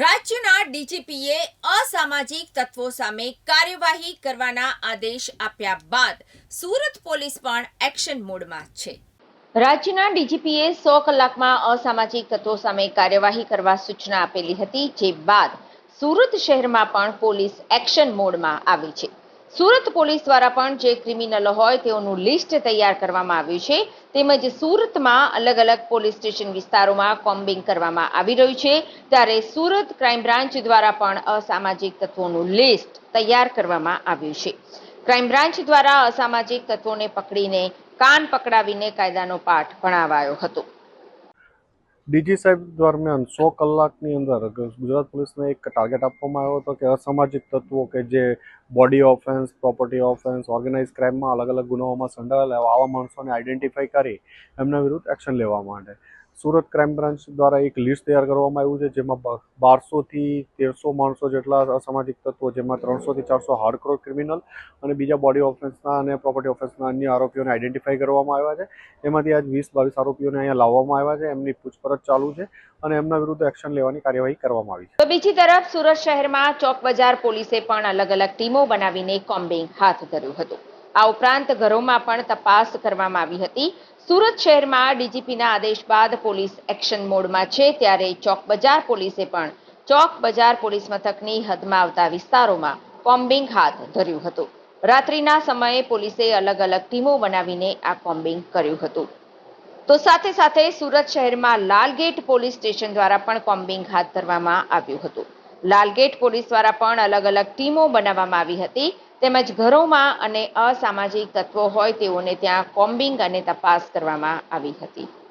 રાજ્યના ડીજીપીએ અસામાજિક તત્વો સામે કાર્યવાહી કરવાના આદેશ આપ્યા બાદ સુરત પોલીસ પણ એક્શન મોડમાં છે. રાજ્યના ડીજીપીએ સો કલાકમાં અસામાજિક તત્વો સામે કાર્યવાહી કરવા સૂચના આપેલી હતી, જે બાદ સુરત શહેરમાં પણ પોલીસ એક્શન મોડમાં આવી છે. સુરત પોલીસ દ્વારા પણ જે ક્રિમિનલો હોય તેઓનું લિસ્ટ તૈયાર કરવામાં આવ્યું છે. તેમજ સુરતમાં અલગ અલગ પોલીસ સ્ટેશન વિસ્તારોમાં કોમ્બિંગ કરવામાં આવી રહ્યું છે. ત્યારે સુરત ક્રાઇમ બ્રાન્ચ દ્વારા પણ અસામાજિક તત્વોનું લિસ્ટ તૈયાર કરવામાં આવ્યું છે. ક્રાઇમ બ્રાન્ચ દ્વારા અસામાજિક તત્વોને પકડીને કાન પકડાવીને કાયદાનો પાઠ ભણાવાયો હતો. ડીજી સાહેબ દરમિયાન સો કલાકની અંદર ગુજરાત પોલીસને એક ટાર્ગેટ આપવામાં આવ્યો હતો કે અસામાજિક તત્વો કે જે body offence property offence organise ક્રાઇમમાં અલગ અલગ ગુનાઓમાં સંડોવાયેલા આવા માણસોને આઈડેન્ટિફાઈ કરી એમના વિરુદ્ધ એક્શન લેવા માટે. સુરત ક્રાઇમ બ્રાન્ચ દ્વારા એક લિસ્ટ તૈયાર કરવામાં આવ્યું છે, જેમાં બારસોથી તેરસો માણસો જેટલા અસામાજિક તત્વો, જેમાં ત્રણસોથી ચારસો હાર્ડકોર ક્રિમિનલ અને બીજા બોડી ઓફેન્સના અને પ્રોપર્ટી ઓફેન્સના અન્ય આરોપીઓને આઈડેન્ટિફાઈ કરવામાં આવ્યા છે. એમાંથી આજ વીસ બાવીસ આરોપીઓને અહીંયા લાવવામાં આવ્યા છે, એમની પૂછપરછ ચાલુ છે અને એમના વિરુદ્ધ એક્શન લેવાની કાર્યવાહી કરવામાં આવી છે. તો બીજી તરફ સુરત શહેરમાં ચોક બજાર પોલીસે પણ અલગ અલગ ટીમો બનાવીને કોમ્બિંગ હાથ ધર્યું હતું. આ ઉપરાંત ઘરોમાં પણ તપાસ કરવામાં આવી હતી. સુરત શહેરમાં ડીજીપીના આદેશ બાદ પોલીસ એક્શન મોડમાં છે ત્યારે ચોક બજાર પોલીસે પણ ચોક બજાર પોલીસ મથકની હદમાં આવતા વિસ્તારોમાં કોમ્બિંગ હાથ ધર્યું હતું. રાત્રિના સમયે પોલીસે અલગ અલગ ટીમો બનાવીને આ કોમ્બિંગ કર્યું હતું. તો સાથે સાથે સુરત શહેરમાં લાલગેટ પોલીસ સ્ટેશન દ્વારા પણ કોમ્બિંગ હાથ ધરવામાં આવ્યું હતું. લાલગેટ પોલીસ દ્વારા પણ અલગ અલગ ટીમો બનાવવામાં આવી હતી. તેમજ ઘરોમાં અને અસામાજિક તત્વો હોય તેઓને ત્યાં કોમ્બિંગ અને તપાસ કરવામાં આવી હતી.